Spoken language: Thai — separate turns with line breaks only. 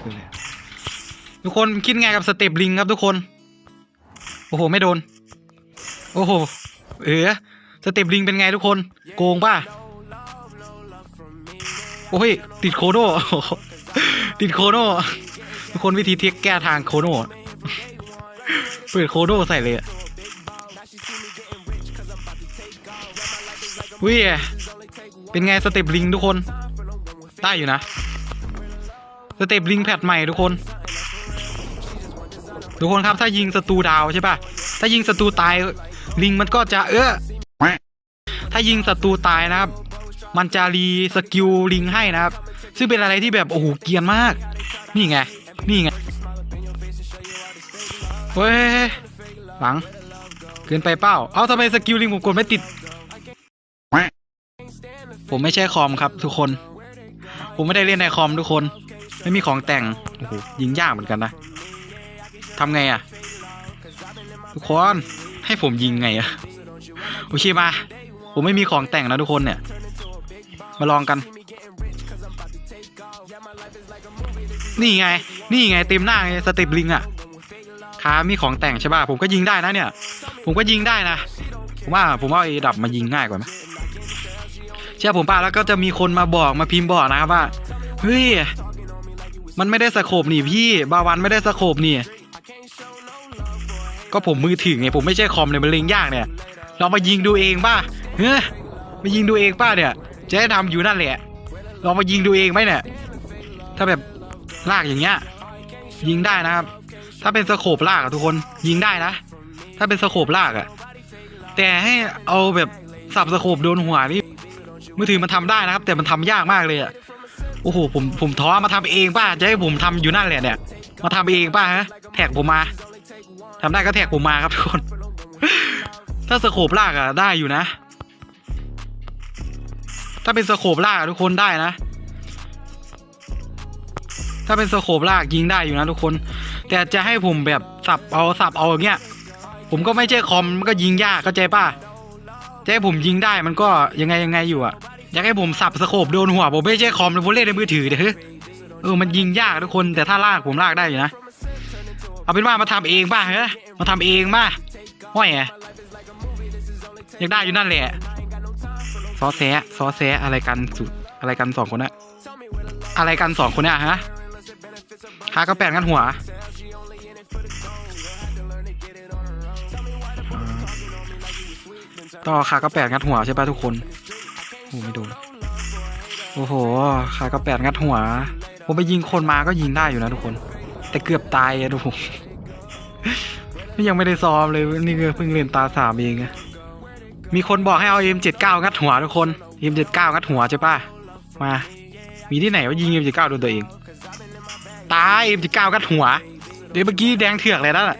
คืออะไรทุกคนคิดไงกับสเต็ปลิงครับทุกคน โอ้โห ไม่โดน โอ้โห เออสเต็ปลิงเป็นไงทุกคน โกงป่ะ โอ้ย ติดโคโน่ติดโคโน่ทุกคนวิธีเทคแก้ทางโคโน่เปิดโคโน่ใส่เลยอะวิเป็นไงสเต็ปลิงทุกคน ได้อยู่นะ สเต็ปลิงแพทใหม่ทุกคน ทุกคนครับถ้ายิงศัตรูดาวใช่ปะถ้ายิงศัตรูตายลิงมันก็จะเออถ้ายิงศัตรูตายนะครับ มันจะรีสกิลลิงให้นะครับ ซึ่งเป็นอะไรที่แบบโอ้โหเกียนมาก นี่ไง นี่ไงเฮ้ยหลังเกินไปเป้า เอาทำไมสกิลลิงผมกดไม่ติด ผมไม่ใช่คอมครับทุกคน ผมไม่ได้เล่นในคอมทุกคน ไม่มีของแต่งโอ้โหยิงยากเหมือนกันนะทำไงอะทุกคนให้ผมยิงไงอะโอเคมา ผมไม่มีของแต่งนะทุกคนเนี่ย มาลองกัน นี่ไง นี่ไงเต็มหน้าไงสเต็ปลิงอะขามีของแต่งใช่ป่ะผมก็ยิงได้นะเนี่ย ผมก็ยิงได้นะ ผมว่าผมว่าไอ้ดับมายิงง่ายกว่าไหมเชื่อผมป่ะแล้วก็จะมีคนมาบอกมาพิมพ์บอกนะครับว่าเฮ้ย มันไม่ได้สโคบนี่พี่บาวันไม่ได้สโคบนี่ ก็ผมมือถือไงผมไม่ใช่คอมเนี่ยมันเล็งยากเนี่ยเรามายิงดูเองป่ะเฮ้ยมายิงดูเองป่ะเนี่ยจะได้ทำอยู่นั่นแหละลองมายิงดูเองไหมเนี่ยถ้าแบบลากอย่างเงี้ยยิงได้นะครับ ถ้าเป็นสโคบลากอะทุกคนยิงได้นะ ถ้าเป็นสโคบลากอะแต่ให้เอาแบบสับสโคบโดนหัวนี่มือถือมันทำได้นะครับ แต่มันทำยากมากเลยอะ โอ้โหผมผมท้อมาทำเองป่ะจะให้ผมทำอยู่นั่นแหละเนี่ย มาทำเองป่ะฮะแท็กผมมาทำได้ก็แท็กผมมาครับทุกคน ถ้าสโคบลากอะได้อยู่นะ ถ้าเป็นสโคบลากทุกคนได้นะ ถ้าเป็นสโคบลากยิงได้อยู่นะทุกคน แต่จะให้ผมแบบสับเอาสับเอาอย่างเงี้ยผมก็ไม่ใช่คอมมันก็ยิงยากเข้าใจป่ะจะให้ผมยิงได้มันก็ยังไงยังไงอยู่อะ อยากให้ผมสับสโคบโดนหัวผมไม่ใช่คอมผมเล่นในมือถือเด้อเออมันยิงยากทุกคนแต่ถ้าลากผมลากได้อยู่นะเอาเป็นว่ามาทำเองป่ะเฮ้ยมาทำเองป่ะห้อยไงอยากได้อยู่นั่นแหละซอแซะซอแซะอะไรกันสุดอะไรกันสองคนน่ะอะไรกันสองคนเนี่ยฮะหากระแปดกันหัวต่อขากระแปดงัดหัวใช่ปะทุกคน โอ้ไม่โดนโอ้โหขากระแปดงัดหัว ผมไปยิงคนมาก็ยิงได้อยู่นะทุกคน แต่เกือบตายอะทุกคนนี่ยังไม่ได้ซ้อมเลยนี่เพิ่งเรียนตาสามเองอะมีคนบอกให้เอา M79 งัดหัวทุกคน M79 งัดหัวใช่ปะมา มีที่ไหนว่ายิง M79 โดนตัวเอง ตาย M79 งัดหัว เดี๋ยวเมื่อกี้แดงเถือกเลยนั่นแหละ